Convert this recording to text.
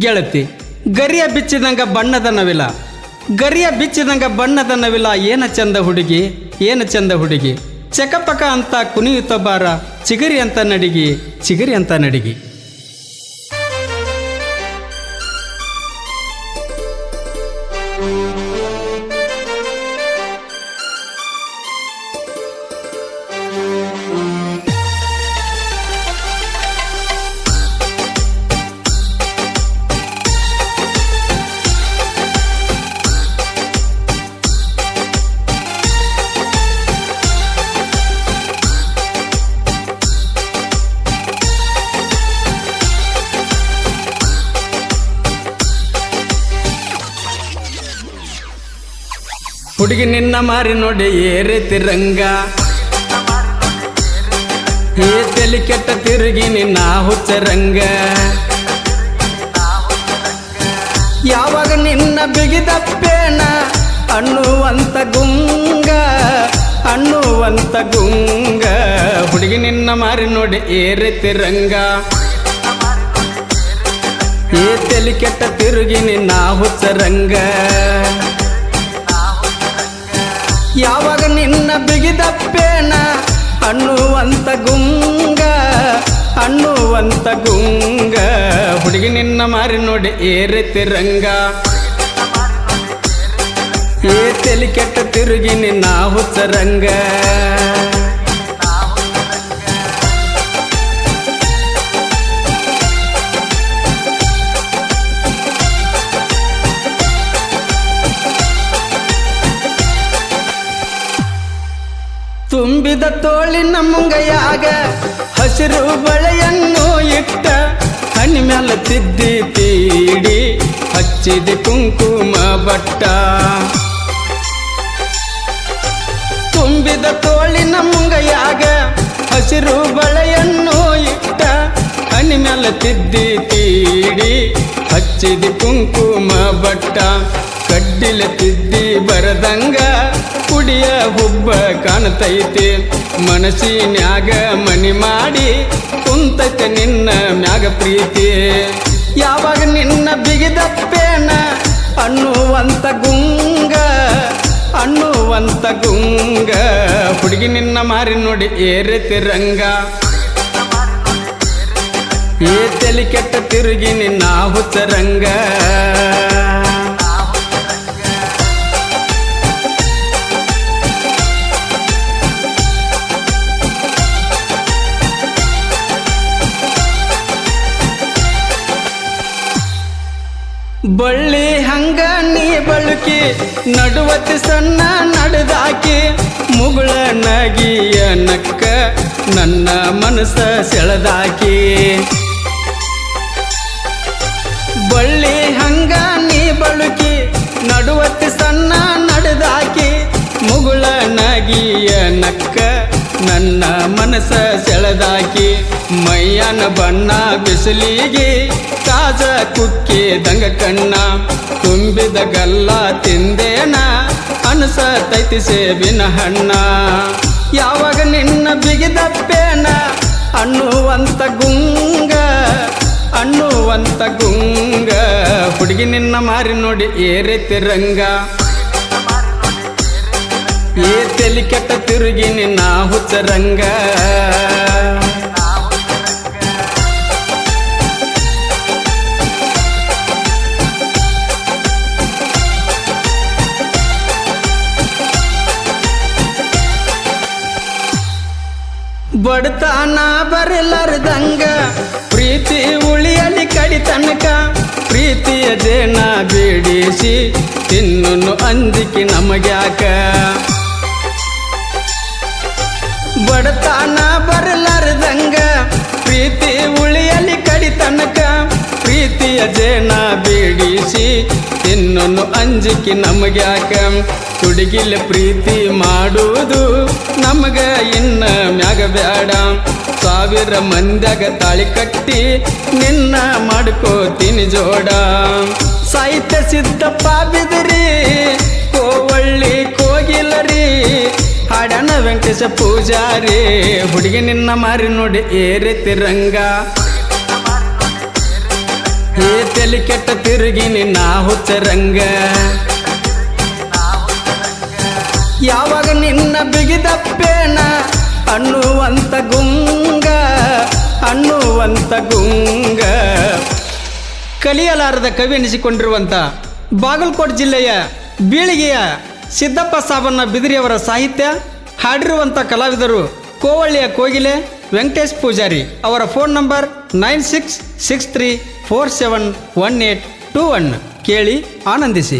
ಗೆಳತಿ, ಗರಿಯ ಬಿಚ್ಚಿದಂಗ ಬಣ್ಣದ ನವಿಲ. ಗರಿಯ ಬಿಚ್ಚಿದಂಗ ಬಣ್ಣದ ನವಿಲ ಏನ ಚಂದ ಹುಡುಗಿ, ಏನ ಚಂದ ಹುಡುಗಿ. ಚಕಪಕ ಅಂತ ಕುನಿಯುತ್ತ ಬಾರ, ಚಿಗರಿ ಅಂತ ನಡಿಗಿ, ಚಿಗರಿ ಅಂತ ನಡಿಗಿ. ಹುಡುಗಿ ನಿನ್ನ ಮಾರಿ ನೋಡಿ ಏರೆ ತಿರಂಗ. ಏ ತಲಿ ಕೆಟ್ಟ ತಿರುಗಿ ನಿನ್ನ ಹುಚ್ಚರಂಗ. ಯಾವಾಗ ನಿನ್ನ ಬಿಗಿದಪ್ಪೇನ ಅನ್ನುವಂತ ಗುಂಗ ಅನ್ನುವಂತ ಗುಂಗ. ಹುಡುಗಿ ನಿನ್ನ ಮಾರಿ ನೋಡಿ ಏರೆ ತಿರಂಗ. ಏ ತಲಿ ಕೆಟ್ಟ ತಿರುಗಿ ನಿನ್ನ ಹುಚ್ಚರಂಗ. ಯಾವಾಗ ನಿನ್ನ ಬಿಗಿದಪ್ಪೇನ ಅನ್ನುವಂತ ಗುಂಗ ಅನ್ನುವಂತ ಗುಂಗ. ಹುಡುಗಿ ನಿನ್ನ ಮಾರಿ ನೋಡಿ ಏರೆ ತಿರಂಗ ಏ ತಲಿ ಕೆಟ್ಟ ತಿರುಗಿ ನಿನ್ನ ಹುಚ್ಚರಂಗ ತುಂಬಿದ ತೋಳಿನ ಮುಂಗೈಯಾಗ ಹಸಿರು ಬಳೆಯನ್ನು ಇಟ್ಟ ಹಣ್ಣಿ ಮ್ಯಾಲ ತಿದ್ದಿ ತೀಡಿ ಹಚ್ಚಿದ ಕುಂಕುಮ ಬಟ್ಟ. ತುಂಬಿದ ತೋಳಿನ ಮುಂಗೈಯಾಗ ಹಸಿರು ಬಳೆಯನ್ನು ಇಟ್ಟ ಹಣ್ಣಿ ಮ್ಯಾಲ ತಿದ್ದಿ ತೀಡಿ ಹಚ್ಚಿದ ಕುಂಕುಮ ಬಟ್ಟ. ಕಡ್ಡಿಲ ತಿದ್ದಿ ಬರದಂಗ ಕುಡಿಯ ಹುಬ್ಬ ಕಾಣತೈತಿ. ಮನಸ್ಸಿನ್ಯಾಗ ಮನಿ ಮಾಡಿ ಕುಂತೈತೆ ನಿನ್ನ ಮ್ಯಾಗ ಪ್ರೀತಿ. ಯಾವಾಗ ನಿನ್ನ ಬಿಗಿದಪ್ಪೇನ? ಅನ್ನುವಂತ ಗುಂಗ ಅನ್ನುವಂತ ಗುಂಗ. ಹುಡುಗಿ ನಿನ್ನ ಮಾರಿ ನೋಡಿ ಏರೆ ತಿರಂಗ ಏ ತಲೆ ಕೆಟ್ಟ ತಿರುಗಿ ನಿನ್ನ ಹುಚ್ಚರಂಗ. ಬಳ್ಳಿ ಹಂಗ ನೀ ಬಳುಕಿ, ನಡುವತ್ತಿ ಸಣ್ಣ ನಡೆದಾಕಿ, ಮುಗುಳ ನಗಿಯ ನಕ್ಕ ನನ್ನ ಮನಸ್ಸ ಸೆಳೆದಾಕಿ. ಬಳ್ಳಿ ಹಂಗ ನೀ ಬಳುಕಿ, ನಡುವತ್ತಿ ಸಣ್ಣ ನಡೆದಾಕಿ, ಮುಗುಳ ನಗಿಯ ನಕ್ಕ ನನ್ನ ಮನಸ್ಸ ಸೆಳೆದಾಕಿ. ಮೈಯನ ಬಣ್ಣ ಬಿಸಿಲಿಗೆ ಕಾಜ ಕುಕ್ಕಿ ದಂಗ ಕಣ್ಣ, ತುಂಬಿದ ಗಲ್ಲ ತಿಂದೇನ ಅನಸತೈತಿ ಸೇಬಿನ ಹಣ್ಣ. ಯಾವಾಗ ನಿನ್ನ ಬಿಗಿದಪ್ಪೇನ? ಅನ್ನುವಂತ ಗುಂಗ ಅನ್ನುವಂತ ಗುಂಗ. ಹುಡುಗಿ ನಿನ್ನ ಮಾರಿ ನೋಡಿ ಏರೆ ತಿರಂಗ ಏ ತಲಿ ಕೆಟ್ಟ ತಿರುಗಿ ನಿನ್ನ ಹುಚ್ಚರಂಗ ಬಡತನ ಬರಲಾರ್ದಂಗ ಪ್ರೀತಿ ಉಳಿಯಲಿ ಕಡಿ ತನಕ ಪ್ರೀತಿಯ ಜೇನ ಬೇಡಿಸಿ ತಿನ್ನು ಅಂಜಿಕೆ ನಮಗ್ಯಾಕ ಜೇನ ಬೇಡಿಸಿ ತಿನ್ನೊಂದು ಅಂಜಿಕೆ ನಮಗ್ಯಾಕ. ಹುಡುಗಿಲ ಪ್ರೀತಿ ಮಾಡುವುದು ನಮಗ ಇನ್ನ ಮ್ಯಾಗ ಬೇಡ ಸಾವಿರ ಮಂದ್ಯಾಗ ತಾಳಿ ಕಟ್ಟಿ ನಿನ್ನ ಮಾಡ್ಕೋತೀನಿ ಜೋಡ. ಸಾಹಿತ್ಯ ಸಿದ್ದಪ್ಪ ಬಿದಿರಿ, ಕೋವಳ್ಳಿ ಕೋಗಿಲರಿ ಹಾಡನ ವೆಂಕಟೇಶ ಪೂಜಾರಿ. ಹುಡುಗಿ ನಿನ್ನ ಮಾರಿ ನೋಡಿ ಏರೆ ತಿರಂಗ ಏ ತಲೆ ಕೆಟ್ಟ ತಿರುಗಿ ನಿನ್ನ ಹುಚ್ಚರಂಗ. ಯಾವಾಗ ನಿನ್ನ ಬಿಗಿದಪ್ಪೇನ ಅನ್ನುವಂತ ಗುಂಗ ಅನ್ನುವಂತ ಗುಂಗ. ಕಲಿಯಲಾರದ ಕವಿ ಎನಿಸಿಕೊಂಡಿರುವಂಥ ಬಾಗಲಕೋಟೆ ಜಿಲ್ಲೆಯ ಬೀಳಿಗೆಯ ಸಿದ್ದಪ್ಪ ಸಾಬಣ್ಣ ಬಿದಿರಿಯವರ ಸಾಹಿತ್ಯ ಹಾಡಿರುವಂಥ ಕಲಾವಿದರು ಕೋವಳ್ಳಿಯ ಕೋಗಿಲೆ ವೆಂಕಟೇಶ್ ಪೂಜಾರಿ ಅವರ phone number nine six six three four seven one eight two one ಕೇಳಿ ಆನಂದಿಸಿ.